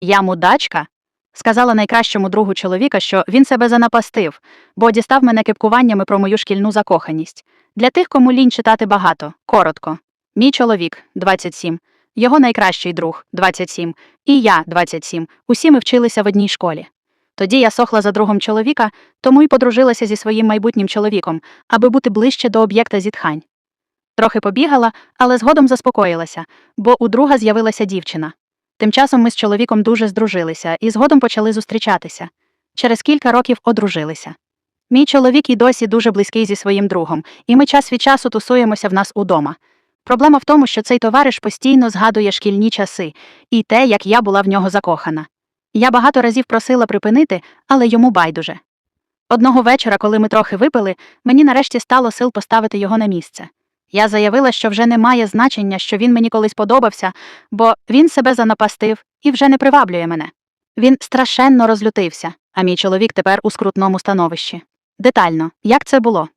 Я мудачка? Сказала найкращому другу чоловіка, що він себе занапастив, бо дістав мене кипкуваннями про мою шкільну закоханість. Для тих, кому лінь читати багато, коротко. Мій чоловік 27, його найкращий друг 27, і я 27. Усі ми вчилися в одній школі. Тоді я сохла за другом чоловіка, тому й подружилася зі своїм майбутнім чоловіком, аби бути ближче до об'єкта зітхань. Трохи побігала, але згодом заспокоїлася, бо у друга з'явилася дівчина. Тим часом ми з чоловіком дуже здружилися і згодом почали зустрічатися. Через кілька років одружилися. Мій чоловік і досі дуже близький зі своїм другом, і ми час від часу тусуємося в нас удома. Проблема в тому, що цей товариш постійно згадує шкільні часи і те, як я була в нього закохана. Я багато разів просила припинити, але йому байдуже. Одного вечора, коли ми трохи випили, мені нарешті стало сил поставити його на місце. Я заявила, що вже не має значення, що він мені колись подобався, бо він себе занапастив і вже не приваблює мене. Він страшенно розлютився, а мій чоловік тепер у скрутному становищі. Детально, як це було?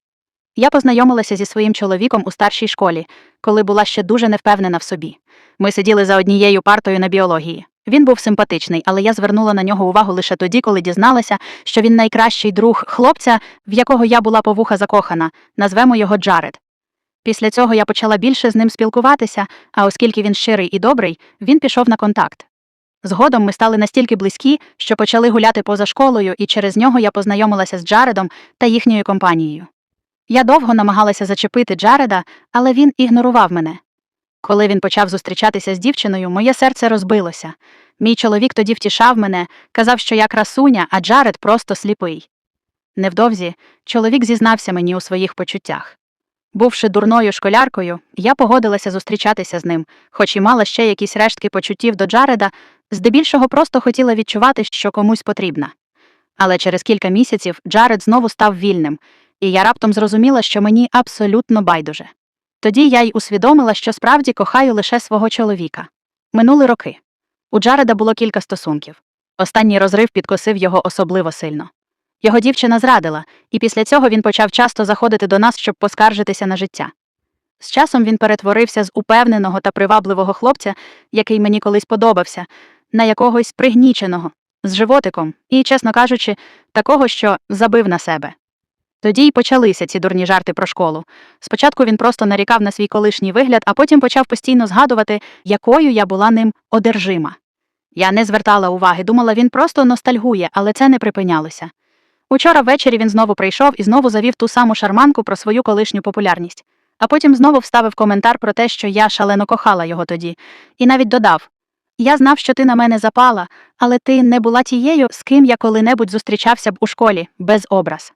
Я познайомилася зі своїм чоловіком у старшій школі, коли була ще дуже невпевнена в собі. Ми сиділи за однією партою на біології. Він був симпатичний, але я звернула на нього увагу лише тоді, коли дізналася, що він найкращий друг хлопця, в якого я була по вуха закохана, назвемо його Джаред. Після цього я почала більше з ним спілкуватися, а оскільки він щирий і добрий, він пішов на контакт. Згодом ми стали настільки близькі, що почали гуляти поза школою, і через нього я познайомилася з Джаредом та їхньою компанією. Я довго намагалася зачепити Джареда, але він ігнорував мене. Коли він почав зустрічатися з дівчиною, моє серце розбилося. Мій чоловік тоді втішав мене, казав, що я красуня, а Джаред просто сліпий. Невдовзі чоловік зізнався мені у своїх почуттях. Бувши дурною школяркою, я погодилася зустрічатися з ним, хоч і мала ще якісь рештки почуттів до Джареда, здебільшого просто хотіла відчувати, що комусь потрібна. Але через кілька місяців Джаред знову став вільним, і я раптом зрозуміла, що мені абсолютно байдуже. Тоді я й усвідомила, що справді кохаю лише свого чоловіка. Минули роки. У Джареда було кілька стосунків. Останній розрив підкосив його особливо сильно. Його дівчина зрадила, і після цього він почав часто заходити до нас, щоб поскаржитися на життя. З часом він перетворився з упевненого та привабливого хлопця, який мені колись подобався, на якогось пригніченого, з животиком і, чесно кажучи, такого, що забив на себе. Тоді й почалися ці дурні жарти про школу. Спочатку він просто нарікав на свій колишній вигляд, а потім почав постійно згадувати, якою я була ним одержима. Я не звертала уваги, думала, він просто ностальгує, але це не припинялося. Учора ввечері він знову прийшов і знову завів ту саму шарманку про свою колишню популярність, а потім знову вставив коментар про те, що я шалено кохала його тоді, і навіть додав Я знав, що ти на мене запала, але ти не була тією, з ким я коли-небудь зустрічався б у школі, без образ.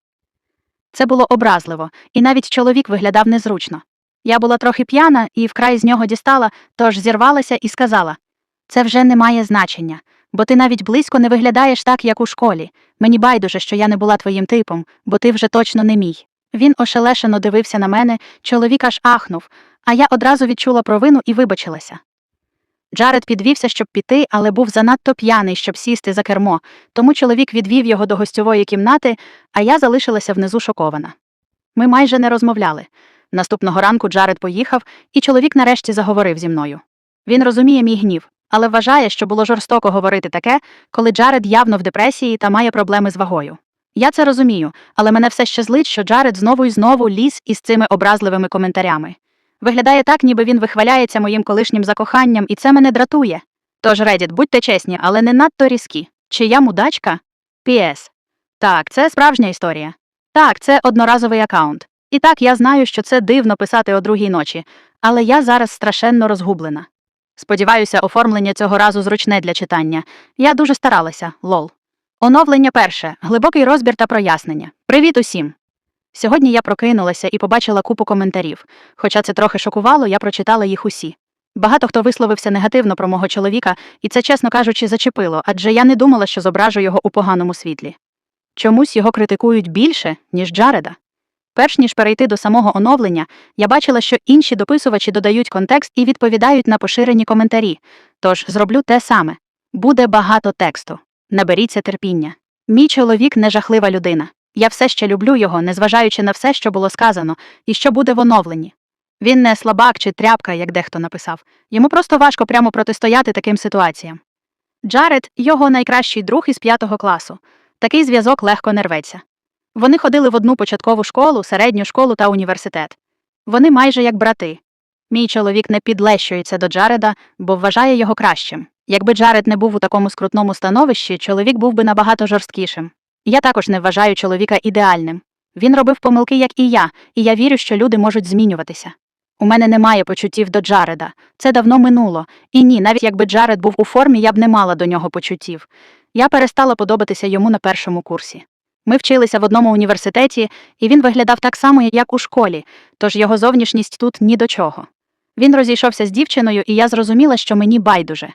Це було образливо, і навіть чоловік виглядав незручно. Я була трохи п'яна і вкрай з нього дістала, тож зірвалася і сказала це вже не має значення, бо ти навіть близько не виглядаєш так, як у школі. Мені байдуже, що я не була твоїм типом, бо ти вже точно не мій. Він ошелешено дивився на мене, чоловік аж ахнув, а я одразу відчула провину і вибачилася. Джаред підвівся, щоб піти, але був занадто п'яний, щоб сісти за кермо, тому чоловік відвів його до гостьової кімнати, а я залишилася внизу шокована. Ми майже не розмовляли. Наступного ранку Джаред поїхав, і чоловік нарешті заговорив зі мною. Він розуміє мій гнів, але вважає, що було жорстоко говорити таке, коли Джаред явно в депресії та має проблеми з вагою. Я це розумію, але мене все ще злить, що Джаред знову і знову ліз із цими образливими коментарями. Виглядає так, ніби він вихваляється моїм колишнім закоханням, і це мене дратує. Тож, Редіт, будьте чесні, але не надто різкі. Чи я мудачка? Піс. Так, це справжня історія. Так, це одноразовий аккаунт. І так, я знаю, що це дивно писати о другій ночі, але я зараз страшенно розгублена. Сподіваюся, оформлення цього разу зручне для читання. Я дуже старалася, лол. Оновлення перше, глибокий розбір та прояснення. Привіт усім! Сьогодні я прокинулася і побачила купу коментарів. Хоча це трохи шокувало, я прочитала їх усі. Багато хто висловився негативно про мого чоловіка, і це, чесно кажучи, зачепило, адже я не думала, що зображу його у поганому світлі. Чомусь його критикують більше, ніж Джареда. Перш ніж перейти до самого оновлення, я бачила, що інші дописувачі додають контекст і відповідають на поширені коментарі. Тож зроблю те саме буде багато тексту. Наберіться терпіння. Мій чоловік не жахлива людина. Я все ще люблю його, незважаючи на все, що було сказано, і що буде в оновленні. Він не слабак чи тряпка, як дехто написав. Йому просто важко прямо протистояти таким ситуаціям. Джаред його найкращий друг із п'ятого класу. Такий зв'язок легко не рветься. Вони ходили в одну початкову школу, середню школу та університет. Вони майже як брати. Мій чоловік не підлещується до Джареда, бо вважає його кращим. Якби Джаред не був у такому скрутному становищі, чоловік був би набагато жорсткішим. Я також не вважаю чоловіка ідеальним. Він робив помилки, як і я, і я вірю, що люди можуть змінюватися. У мене немає почуттів до Джареда. Це давно минуло. І ні, навіть якби Джаред був у формі, я б не мала до нього почуттів. Я перестала подобатися йому на першому курсі. Ми вчилися в одному університеті, і він виглядав так само, як у школі, тож його зовнішність тут ні до чого. Він розійшовся з дівчиною, і я зрозуміла, що мені байдуже.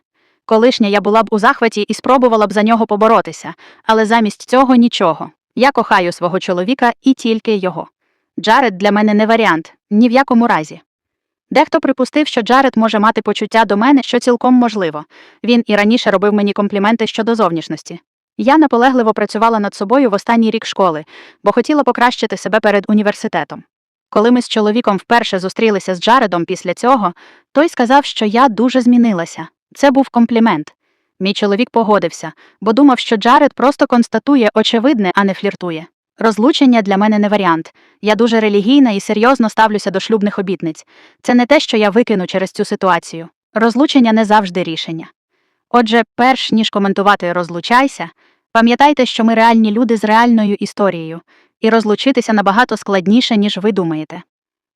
Колишня я була б у захваті і спробувала б за нього поборотися, але замість цього нічого. Я кохаю свого чоловіка і тільки його. Джаред для мене не варіант, ні в якому разі. Дехто припустив, що Джаред може мати почуття до мене, що цілком можливо. Він і раніше робив мені компліменти щодо зовнішності. Я наполегливо працювала над собою в останній рік школи, бо хотіла покращити себе перед університетом. Коли ми з чоловіком вперше зустрілися з Джаредом після цього, той сказав, що я дуже змінилася. Це був комплімент. Мій чоловік погодився, бо думав, що Джаред просто констатує очевидне, а не фліртує. Розлучення для мене не варіант. Я дуже релігійна і серйозно ставлюся до шлюбних обітниць. Це не те, що я викину через цю ситуацію. Розлучення не завжди рішення. Отже, перш ніж коментувати розлучайся, пам'ятайте, що ми реальні люди з реальною історією, і розлучитися набагато складніше, ніж ви думаєте.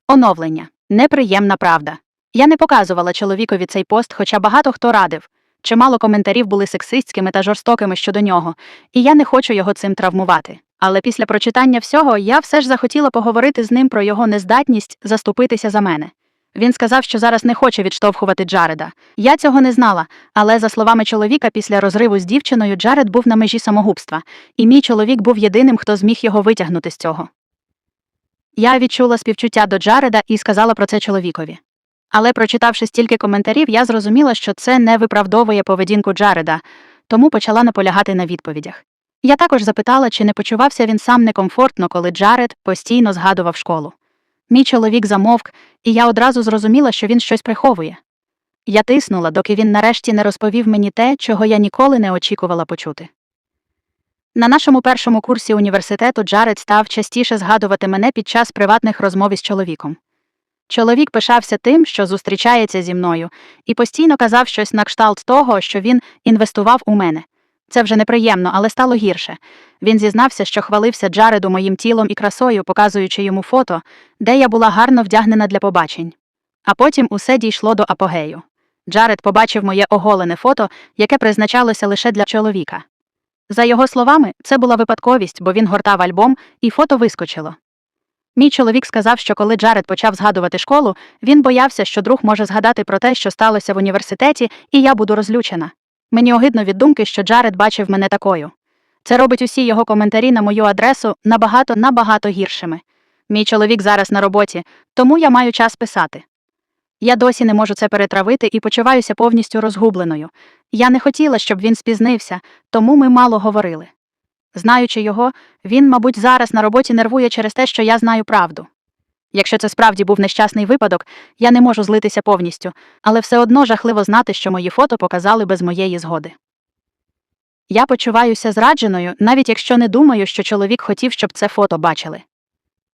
Оновлення неприємна правда. Я не показувала чоловікові цей пост, хоча багато хто радив. Чимало коментарів були сексистськими та жорстокими щодо нього, і я не хочу його цим травмувати. Але після прочитання всього я все ж захотіла поговорити з ним про його нездатність заступитися за мене. Він сказав, що зараз не хоче відштовхувати Джареда. Я цього не знала, але за словами чоловіка, після розриву з дівчиною Джаред був на межі самогубства, і мій чоловік був єдиним, хто зміг його витягнути з цього. Я відчула співчуття до Джареда і сказала про це чоловікові. Але, прочитавши стільки коментарів, я зрозуміла, що це не виправдовує поведінку Джареда, тому почала наполягати на відповідях. Я також запитала, чи не почувався він сам некомфортно, коли Джаред постійно згадував школу. Мій чоловік замовк, і я одразу зрозуміла, що він щось приховує. Я тиснула, доки він нарешті не розповів мені те, чого я ніколи не очікувала почути. На нашому першому курсі університету Джаред став частіше згадувати мене під час приватних розмов із чоловіком. Чоловік пишався тим, що зустрічається зі мною, і постійно казав щось на кшталт того, що він інвестував у мене. Це вже неприємно, але стало гірше. Він зізнався, що хвалився Джареду моїм тілом і красою, показуючи йому фото, де я була гарно вдягнена для побачень. А потім усе дійшло до апогею. Джаред побачив моє оголене фото, яке призначалося лише для чоловіка. За його словами, це була випадковість, бо він гортав альбом, і фото вискочило. Мій чоловік сказав, що коли Джаред почав згадувати школу, він боявся, що друг може згадати про те, що сталося в університеті, і я буду розлючена. Мені огидно від думки, що Джаред бачив мене такою. Це робить усі його коментарі на мою адресу набагато набагато гіршими. Мій чоловік зараз на роботі, тому я маю час писати. Я досі не можу це перетравити і почуваюся повністю розгубленою. Я не хотіла, щоб він спізнився, тому ми мало говорили. Знаючи його, він, мабуть, зараз на роботі нервує через те, що я знаю правду. Якщо це справді був нещасний випадок, я не можу злитися повністю, але все одно жахливо знати, що мої фото показали без моєї згоди. Я почуваюся зрадженою, навіть якщо не думаю, що чоловік хотів, щоб це фото бачили.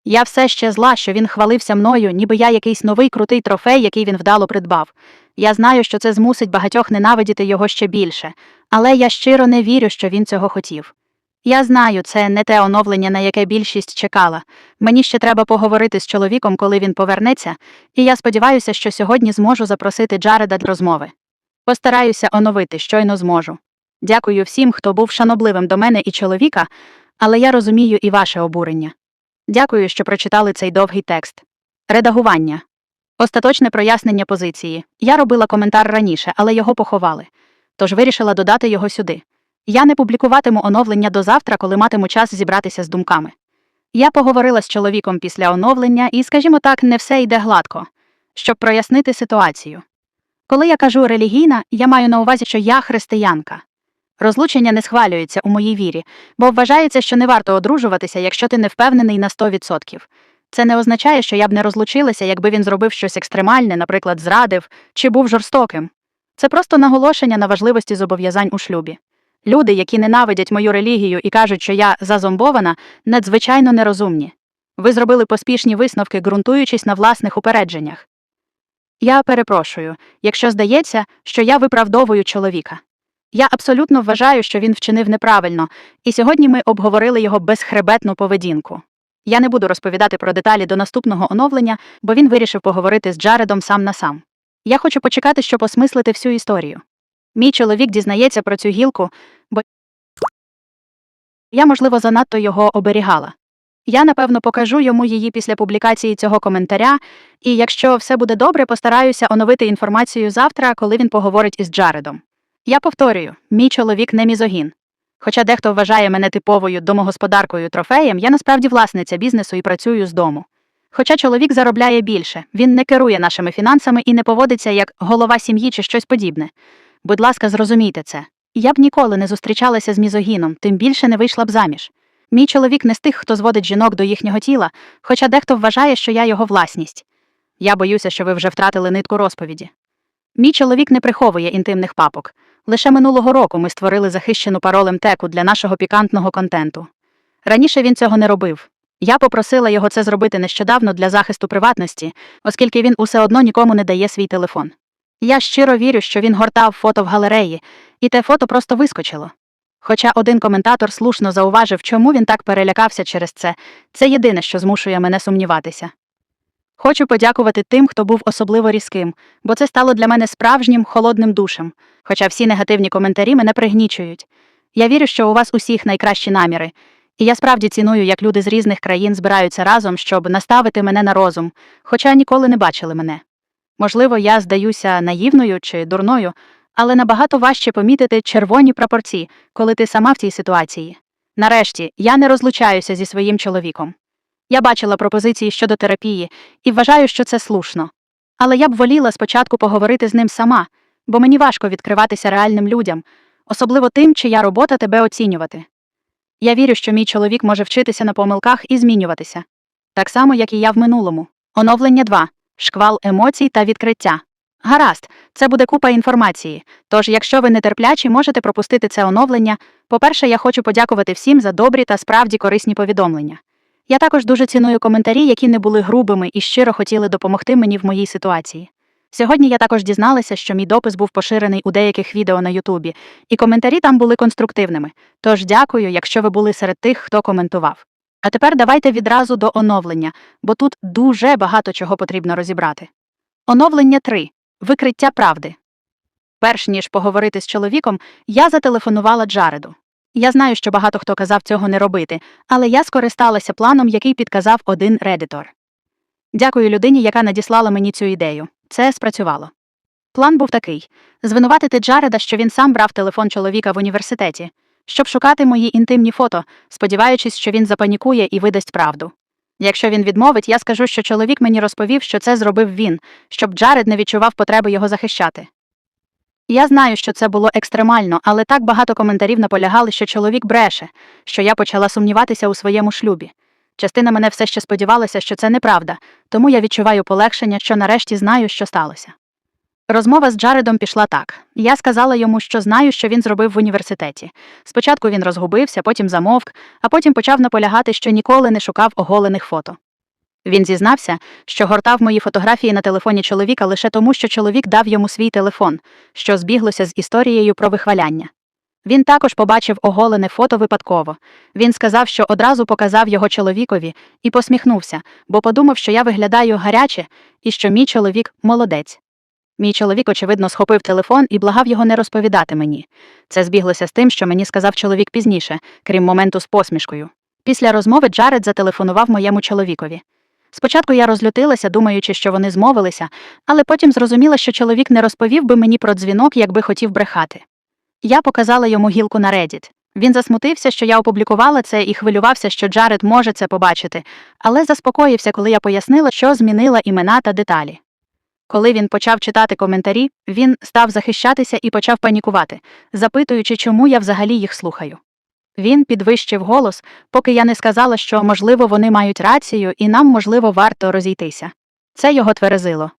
Я все ще зла, що він хвалився мною, ніби я якийсь новий крутий трофей, який він вдало придбав. Я знаю, що це змусить багатьох ненавидіти його ще більше, але я щиро не вірю, що він цього хотів. Я знаю, це не те оновлення, на яке більшість чекала. Мені ще треба поговорити з чоловіком, коли він повернеться, і я сподіваюся, що сьогодні зможу запросити Джареда для розмови. Постараюся оновити, щойно зможу. Дякую всім, хто був шанобливим до мене і чоловіка, але я розумію і ваше обурення. Дякую, що прочитали цей довгий текст. Редагування. Остаточне прояснення позиції. Я робила коментар раніше, але його поховали. Тож вирішила додати його сюди. Я не публікуватиму оновлення до завтра, коли матиму час зібратися з думками. Я поговорила з чоловіком після оновлення, і, скажімо так, не все йде гладко, щоб прояснити ситуацію. Коли я кажу релігійна, я маю на увазі, що я християнка. Розлучення не схвалюється у моїй вірі, бо вважається, що не варто одружуватися, якщо ти не впевнений на 100%. Це не означає, що я б не розлучилася, якби він зробив щось екстремальне, наприклад, зрадив чи був жорстоким. Це просто наголошення на важливості зобов'язань у шлюбі. Люди, які ненавидять мою релігію і кажуть, що я зазомбована, надзвичайно нерозумні. Ви зробили поспішні висновки, ґрунтуючись на власних упередженнях. Я перепрошую, якщо здається, що я виправдовую чоловіка. Я абсолютно вважаю, що він вчинив неправильно, і сьогодні ми обговорили його безхребетну поведінку. Я не буду розповідати про деталі до наступного оновлення, бо він вирішив поговорити з Джаредом сам на сам. Я хочу почекати, щоб осмислити всю історію. Мій чоловік дізнається про цю гілку, бо я, можливо, занадто його оберігала. Я, напевно, покажу йому її після публікації цього коментаря, і якщо все буде добре, постараюся оновити інформацію завтра, коли він поговорить із Джаредом. Я повторюю, мій чоловік не мізогін. Хоча дехто вважає мене типовою домогосподаркою трофеєм, я насправді власниця бізнесу і працюю з дому. Хоча чоловік заробляє більше, він не керує нашими фінансами і не поводиться як голова сім'ї чи щось подібне. Будь ласка, зрозумійте це. Я б ніколи не зустрічалася з мізогіном, тим більше не вийшла б заміж. Мій чоловік не з тих, хто зводить жінок до їхнього тіла, хоча дехто вважає, що я його власність. Я боюся, що ви вже втратили нитку розповіді. Мій чоловік не приховує інтимних папок. Лише минулого року ми створили захищену паролем теку для нашого пікантного контенту. Раніше він цього не робив. Я попросила його це зробити нещодавно для захисту приватності, оскільки він усе одно нікому не дає свій телефон. Я щиро вірю, що він гортав фото в галереї, і те фото просто вискочило. Хоча один коментатор слушно зауважив, чому він так перелякався через це, це єдине, що змушує мене сумніватися. Хочу подякувати тим, хто був особливо різким, бо це стало для мене справжнім холодним душем, хоча всі негативні коментарі мене пригнічують. Я вірю, що у вас усіх найкращі наміри, і я справді ціную, як люди з різних країн збираються разом, щоб наставити мене на розум, хоча ніколи не бачили мене. Можливо, я здаюся наївною чи дурною, але набагато важче помітити червоні прапорці, коли ти сама в цій ситуації. Нарешті, я не розлучаюся зі своїм чоловіком. Я бачила пропозиції щодо терапії і вважаю, що це слушно. Але я б воліла спочатку поговорити з ним сама, бо мені важко відкриватися реальним людям, особливо тим, чия робота тебе оцінювати. Я вірю, що мій чоловік може вчитися на помилках і змінюватися. Так само, як і я в минулому. Оновлення 2. Шквал емоцій та відкриття. Гаразд, це буде купа інформації. Тож, якщо ви нетерплячі, можете пропустити це оновлення. По-перше, я хочу подякувати всім за добрі та справді корисні повідомлення. Я також дуже ціную коментарі, які не були грубими і щиро хотіли допомогти мені в моїй ситуації. Сьогодні я також дізналася, що мій допис був поширений у деяких відео на Ютубі, і коментарі там були конструктивними. Тож дякую, якщо ви були серед тих, хто коментував. А тепер давайте відразу до оновлення, бо тут дуже багато чого потрібно розібрати. Оновлення 3. Викриття правди. Перш ніж поговорити з чоловіком, я зателефонувала Джареду. Я знаю, що багато хто казав цього не робити, але я скористалася планом, який підказав один редитор. Дякую людині, яка надіслала мені цю ідею. Це спрацювало. План був такий звинуватити Джареда, що він сам брав телефон чоловіка в університеті, щоб шукати мої інтимні фото, сподіваючись, що він запанікує і видасть правду. Якщо він відмовить, я скажу, що чоловік мені розповів, що це зробив він, щоб Джаред не відчував потреби його захищати. Я знаю, що це було екстремально, але так багато коментарів наполягали, що чоловік бреше, що я почала сумніватися у своєму шлюбі. Частина мене все ще сподівалася, що це неправда, тому я відчуваю полегшення, що нарешті знаю, що сталося. Розмова з Джаредом пішла так. Я сказала йому, що знаю, що він зробив в університеті. Спочатку він розгубився, потім замовк, а потім почав наполягати, що ніколи не шукав оголених фото. Він зізнався, що гортав мої фотографії на телефоні чоловіка лише тому, що чоловік дав йому свій телефон, що збіглося з історією про вихваляння. Він також побачив оголене фото випадково. Він сказав, що одразу показав його чоловікові і посміхнувся, бо подумав, що я виглядаю гаряче і що мій чоловік молодець. Мій чоловік, очевидно, схопив телефон і благав його не розповідати мені. Це збіглося з тим, що мені сказав чоловік пізніше, крім моменту з посмішкою. Після розмови Джаред зателефонував моєму чоловікові. Спочатку я розлютилася, думаючи, що вони змовилися, але потім зрозуміла, що чоловік не розповів би мені про дзвінок, якби хотів брехати. Я показала йому гілку на Reddit. Він засмутився, що я опублікувала це і хвилювався, що Джаред може це побачити, але заспокоївся, коли я пояснила, що змінила імена та деталі. Коли він почав читати коментарі, він став захищатися і почав панікувати, запитуючи, чому я взагалі їх слухаю. Він підвищив голос, поки я не сказала, що, можливо, вони мають рацію, і нам, можливо, варто розійтися. Це його тверезило.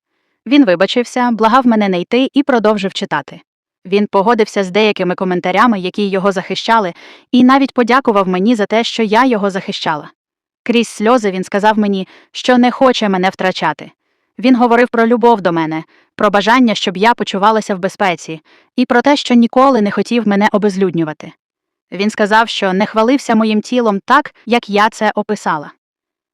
Він вибачився, благав мене не йти і продовжив читати. Він погодився з деякими коментарями, які його захищали, і навіть подякував мені за те, що я його захищала. Крізь сльози він сказав мені, що не хоче мене втрачати. Він говорив про любов до мене, про бажання, щоб я почувалася в безпеці, і про те, що ніколи не хотів мене обезлюднювати. Він сказав, що не хвалився моїм тілом так, як я це описала.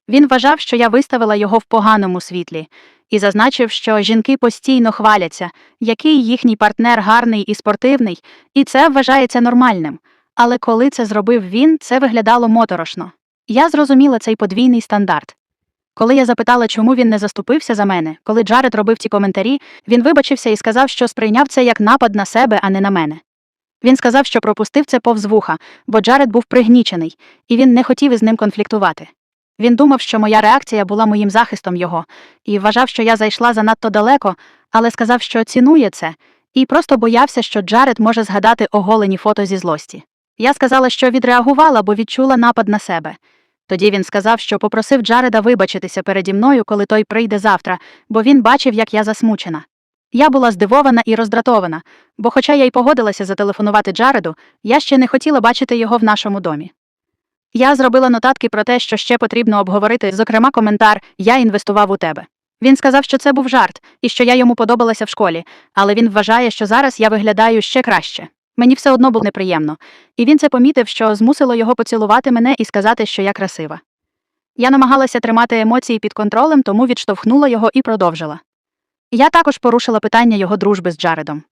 Він вважав, що я виставила його в поганому світлі, і зазначив, що жінки постійно хваляться, який їхній партнер гарний і спортивний, і це вважається нормальним. Але коли це зробив він, це виглядало моторошно. Я зрозуміла цей подвійний стандарт. Коли я запитала, чому він не заступився за мене, коли Джаред робив ці коментарі, він вибачився і сказав, що сприйняв це як напад на себе, а не на мене. Він сказав, що пропустив це повз вуха, бо Джаред був пригнічений, і він не хотів із ним конфліктувати. Він думав, що моя реакція була моїм захистом його, і вважав, що я зайшла занадто далеко, але сказав, що цінує це, і просто боявся, що Джаред може згадати оголені фото зі злості. Я сказала, що відреагувала, бо відчула напад на себе. Тоді він сказав, що попросив Джареда вибачитися переді мною, коли той прийде завтра, бо він бачив, як я засмучена. Я була здивована і роздратована, бо, хоча я й погодилася зателефонувати Джареду, я ще не хотіла бачити його в нашому домі. Я зробила нотатки про те, що ще потрібно обговорити, зокрема, коментар Я інвестував у тебе. Він сказав, що це був жарт і що я йому подобалася в школі, але він вважає, що зараз я виглядаю ще краще. Мені все одно було неприємно, і він це помітив, що змусило його поцілувати мене і сказати, що я красива. Я намагалася тримати емоції під контролем, тому відштовхнула його і продовжила. Я також порушила питання його дружби з Джаредом.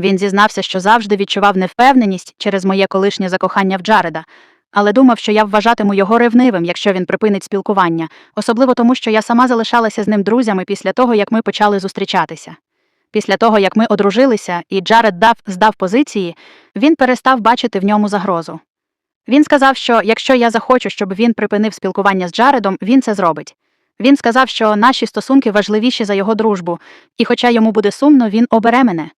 Він зізнався, що завжди відчував невпевненість через моє колишнє закохання в Джареда, але думав, що я вважатиму його ревнивим, якщо він припинить спілкування, особливо тому, що я сама залишалася з ним друзями після того, як ми почали зустрічатися. Після того, як ми одружилися, і Джаред дав здав позиції, він перестав бачити в ньому загрозу. Він сказав, що якщо я захочу, щоб він припинив спілкування з Джаредом, він це зробить. Він сказав, що наші стосунки важливіші за його дружбу, і, хоча йому буде сумно, він обере мене.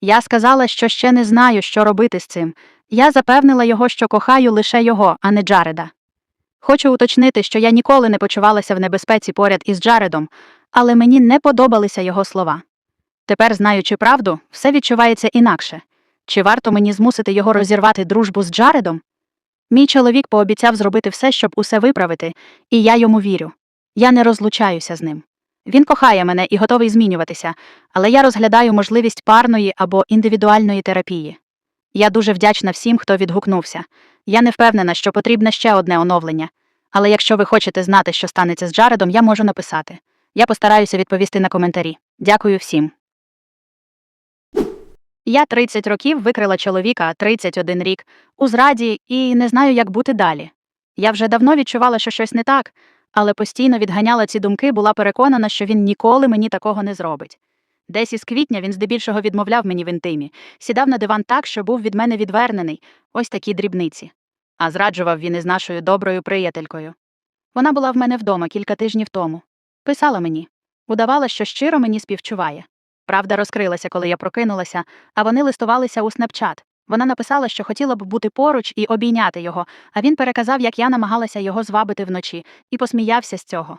Я сказала, що ще не знаю, що робити з цим. Я запевнила його, що кохаю лише його, а не Джареда. Хочу уточнити, що я ніколи не почувалася в небезпеці поряд із Джаредом, але мені не подобалися його слова. Тепер, знаючи правду, все відчувається інакше. Чи варто мені змусити його розірвати дружбу з Джаредом? Мій чоловік пообіцяв зробити все, щоб усе виправити, і я йому вірю. Я не розлучаюся з ним. Він кохає мене і готовий змінюватися, але я розглядаю можливість парної або індивідуальної терапії. Я дуже вдячна всім, хто відгукнувся. Я не впевнена, що потрібне ще одне оновлення. Але якщо ви хочете знати, що станеться з Джаредом, я можу написати. Я постараюся відповісти на коментарі. Дякую всім. Я 30 років викрила чоловіка 31 рік у зраді і не знаю, як бути далі. Я вже давно відчувала, що щось не так, але постійно відганяла ці думки, була переконана, що він ніколи мені такого не зробить. Десь із квітня він здебільшого відмовляв мені в інтимі, сідав на диван так, що був від мене відвернений, ось такі дрібниці. А зраджував він із нашою доброю приятелькою. Вона була в мене вдома кілька тижнів тому. Писала мені, удавала, що щиро мені співчуває. Правда розкрилася, коли я прокинулася, а вони листувалися у снапчат. Вона написала, що хотіла б бути поруч і обійняти його, а він переказав, як я намагалася його звабити вночі, і посміявся з цього.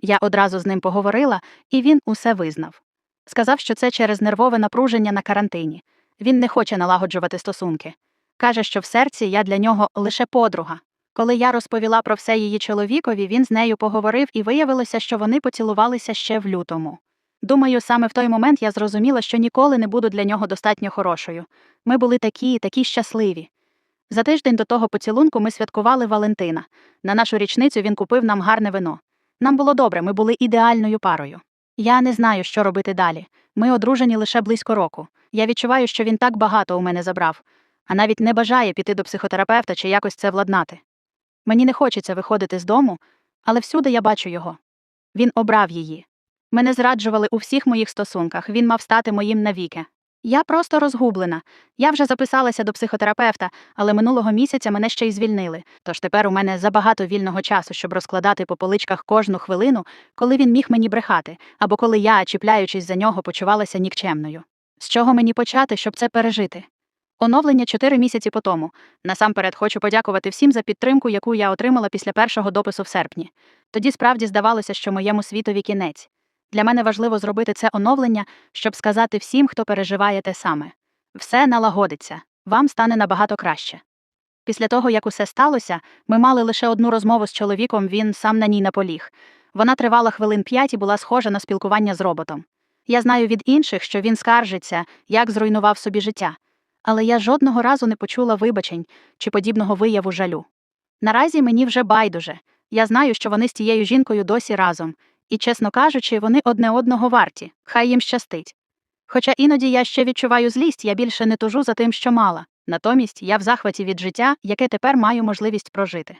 Я одразу з ним поговорила, і він усе визнав. Сказав, що це через нервове напруження на карантині. Він не хоче налагоджувати стосунки. Каже, що в серці я для нього лише подруга. Коли я розповіла про все її чоловікові, він з нею поговорив і виявилося, що вони поцілувалися ще в лютому. Думаю, саме в той момент я зрозуміла, що ніколи не буду для нього достатньо хорошою. Ми були такі, такі щасливі. За тиждень до того поцілунку ми святкували Валентина. На нашу річницю він купив нам гарне вино. Нам було добре, ми були ідеальною парою. Я не знаю, що робити далі. Ми одружені лише близько року. Я відчуваю, що він так багато у мене забрав, а навіть не бажає піти до психотерапевта чи якось це владнати. Мені не хочеться виходити з дому, але всюди я бачу його. Він обрав її. Мене зраджували у всіх моїх стосунках, він мав стати моїм навіки. Я просто розгублена. Я вже записалася до психотерапевта, але минулого місяця мене ще й звільнили. Тож тепер у мене забагато вільного часу, щоб розкладати по поличках кожну хвилину, коли він міг мені брехати, або коли я, чіпляючись за нього, почувалася нікчемною. З чого мені почати, щоб це пережити? Оновлення чотири місяці по тому. Насамперед хочу подякувати всім за підтримку, яку я отримала після першого допису в серпні. Тоді справді здавалося, що моєму світові кінець. Для мене важливо зробити це оновлення, щоб сказати всім, хто переживає те саме. Все налагодиться, вам стане набагато краще. Після того, як усе сталося, ми мали лише одну розмову з чоловіком, він сам на ній наполіг. Вона тривала хвилин п'ять і була схожа на спілкування з роботом. Я знаю від інших, що він скаржиться, як зруйнував собі життя, але я жодного разу не почула вибачень чи подібного вияву жалю. Наразі мені вже байдуже. Я знаю, що вони з тією жінкою досі разом, і, чесно кажучи, вони одне одного варті, хай їм щастить. Хоча іноді я ще відчуваю злість, я більше не тужу за тим, що мала. Натомість я в захваті від життя, яке тепер маю можливість прожити.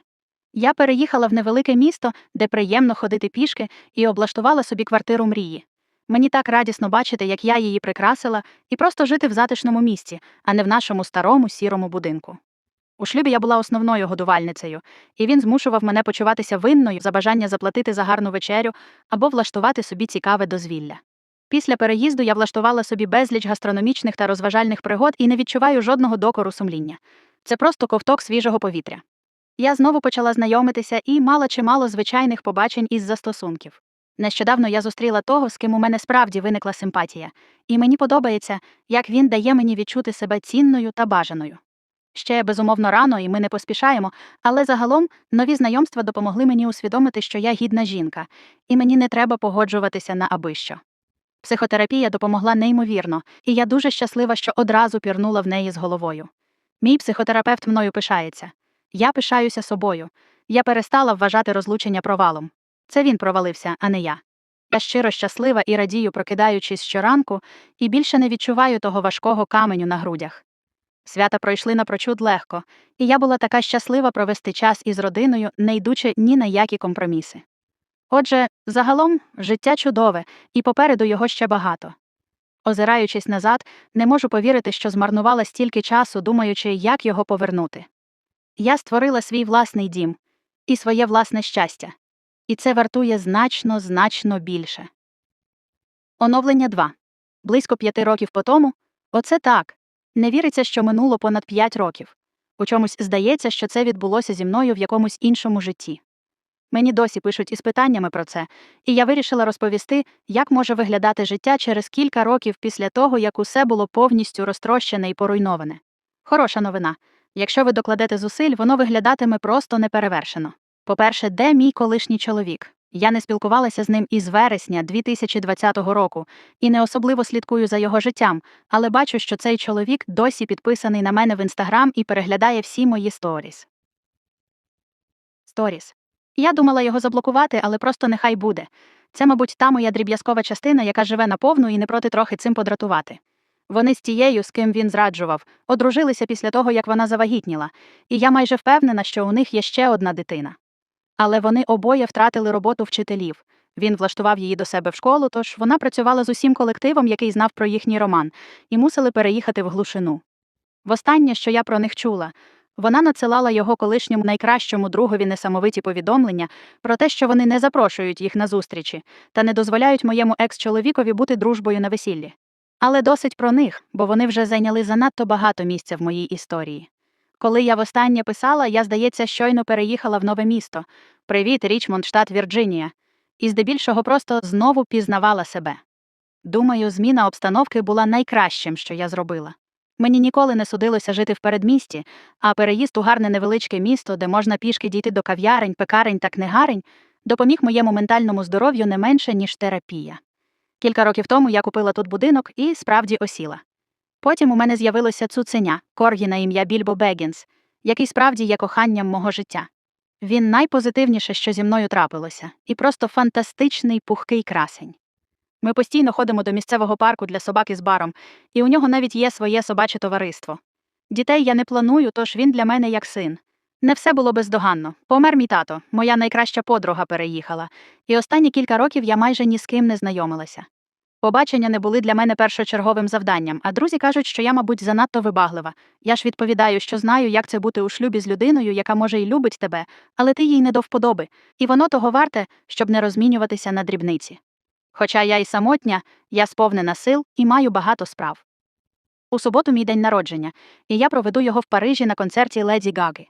Я переїхала в невелике місто, де приємно ходити пішки, і облаштувала собі квартиру мрії. Мені так радісно бачити, як я її прикрасила, і просто жити в затишному місці, а не в нашому старому сірому будинку. У шлюбі я була основною годувальницею, і він змушував мене почуватися винною за бажання заплатити за гарну вечерю або влаштувати собі цікаве дозвілля. Після переїзду я влаштувала собі безліч гастрономічних та розважальних пригод і не відчуваю жодного докору сумління. Це просто ковток свіжого повітря. Я знову почала знайомитися і мала чимало звичайних побачень із застосунків. Нещодавно я зустріла того, з ким у мене справді виникла симпатія, і мені подобається, як він дає мені відчути себе цінною та бажаною. Ще безумовно рано, і ми не поспішаємо, але загалом нові знайомства допомогли мені усвідомити, що я гідна жінка, і мені не треба погоджуватися на абищо. Психотерапія допомогла неймовірно, і я дуже щаслива, що одразу пірнула в неї з головою. Мій психотерапевт мною пишається. Я пишаюся собою. Я перестала вважати розлучення провалом. Це він провалився, а не я. Я щиро щаслива і радію, прокидаючись щоранку, і більше не відчуваю того важкого каменю на грудях. Свята пройшли напрочуд легко, і я була така щаслива провести час із родиною, не йдучи ні на які компроміси. Отже, загалом життя чудове, і попереду його ще багато. Озираючись назад, не можу повірити, що змарнувала стільки часу, думаючи, як його повернути. Я створила свій власний дім і своє власне щастя, і це вартує значно, значно більше. Оновлення 2. Близько п'яти років по тому оце так. Не віриться, що минуло понад п'ять років. У чомусь здається, що це відбулося зі мною в якомусь іншому житті. Мені досі пишуть із питаннями про це, і я вирішила розповісти, як може виглядати життя через кілька років після того, як усе було повністю розтрощене і поруйноване. Хороша новина. Якщо ви докладете зусиль, воно виглядатиме просто неперевершено. По-перше, де мій колишній чоловік? Я не спілкувалася з ним із вересня 2020 року і не особливо слідкую за його життям, але бачу, що цей чоловік досі підписаний на мене в інстаграм і переглядає всі мої сторіс. Сторіс. Я думала його заблокувати, але просто нехай буде. Це, мабуть, та моя дріб'язкова частина, яка живе наповну і не проти трохи цим подратувати. Вони з тією, з ким він зраджував, одружилися після того, як вона завагітніла, і я майже впевнена, що у них є ще одна дитина. Але вони обоє втратили роботу вчителів. Він влаштував її до себе в школу, тож вона працювала з усім колективом, який знав про їхній роман, і мусили переїхати в глушину. Востаннє, що я про них чула, вона надсилала його колишньому найкращому другові несамовиті повідомлення про те, що вони не запрошують їх на зустрічі та не дозволяють моєму екс-чоловікові бути дружбою на весіллі. Але досить про них, бо вони вже зайняли занадто багато місця в моїй історії. Коли я востаннє писала, я, здається, щойно переїхала в нове місто. Привіт, Річмонд, штат Вірджинія, і здебільшого просто знову пізнавала себе. Думаю, зміна обстановки була найкращим, що я зробила. Мені ніколи не судилося жити в передмісті, а переїзд у гарне невеличке місто, де можна пішки дійти до кав'ярень, пекарень та книгарень, допоміг моєму ментальному здоров'ю не менше, ніж терапія. Кілька років тому я купила тут будинок і справді осіла. Потім у мене з'явилося цуценя, коргі на ім'я Більбо Бегінс, який справді є коханням мого життя. Він найпозитивніше, що зі мною трапилося, і просто фантастичний пухкий красень. Ми постійно ходимо до місцевого парку для собак із баром, і у нього навіть є своє собаче товариство. Дітей я не планую, тож він для мене як син. Не все було бездоганно. Помер мій тато, моя найкраща подруга переїхала, і останні кілька років я майже ні з ким не знайомилася. Побачення не були для мене першочерговим завданням, а друзі кажуть, що я, мабуть, занадто вибаглива. Я ж відповідаю, що знаю, як це бути у шлюбі з людиною, яка може й любить тебе, але ти їй не до вподоби, і воно того варте, щоб не розмінюватися на дрібниці. Хоча я й самотня, я сповнена сил і маю багато справ. У суботу мій день народження, і я проведу його в Парижі на концерті Леді Гаги.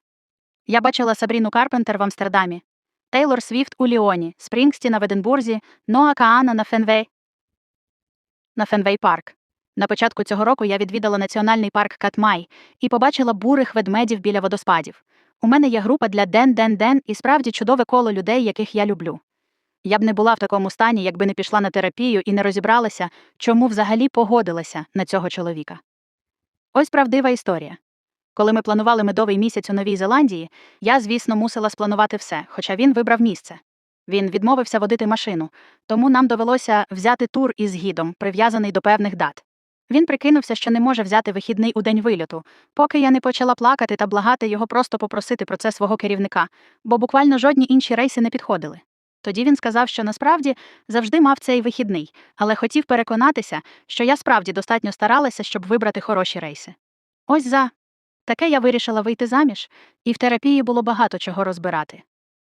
Я бачила Сабріну Карпентер в Амстердамі. Тейлор Свіфт у Ліоні, Спрінгстіна в Единбурзі, Ноа Каана на Фенвей. На Фенвей Парк. На початку цього року я відвідала національний парк Катмай і побачила бурих ведмедів біля водоспадів. У мене є група для ден-ден-ден і справді чудове коло людей, яких я люблю. Я б не була в такому стані, якби не пішла на терапію і не розібралася, чому взагалі погодилася на цього чоловіка. Ось правдива історія. Коли ми планували медовий місяць у Новій Зеландії, я, звісно, мусила спланувати все, хоча він вибрав місце. Він відмовився водити машину, тому нам довелося взяти тур із гідом, прив'язаний до певних дат. Він прикинувся, що не може взяти вихідний у день вильоту, поки я не почала плакати та благати його просто попросити про це свого керівника, бо буквально жодні інші рейси не підходили. Тоді він сказав, що насправді завжди мав цей вихідний, але хотів переконатися, що я справді достатньо старалася, щоб вибрати хороші рейси. Ось за таке я вирішила вийти заміж, і в терапії було багато чого розбирати.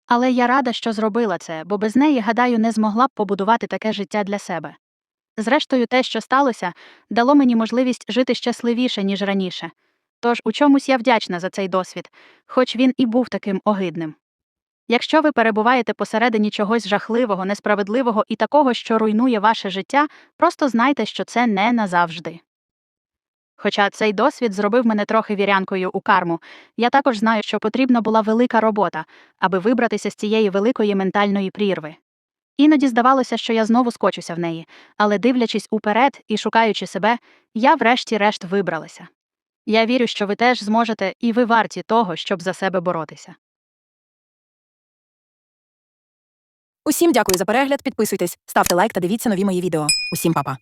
Але я рада, що зробила це, бо без неї, гадаю, не змогла б побудувати таке життя для себе. Зрештою, те, що сталося, дало мені можливість жити щасливіше, ніж раніше. Тож у чомусь я вдячна за цей досвід, хоч він і був таким огидним. Якщо ви перебуваєте посередині чогось жахливого, несправедливого і такого, що руйнує ваше життя, просто знайте, що це не назавжди. Хоча цей досвід зробив мене трохи вірянкою у карму, я також знаю, що потрібна була велика робота, аби вибратися з цієї великої ментальної прірви. Іноді здавалося, що я знову скочуся в неї, але дивлячись уперед і шукаючи себе, я врешті-решт вибралася. Я вірю, що ви теж зможете, і ви варті того, щоб за себе боротися. Усім дякую за перегляд. Підписуйтесь, ставте лайк та дивіться нові мої відео. Усім па-па.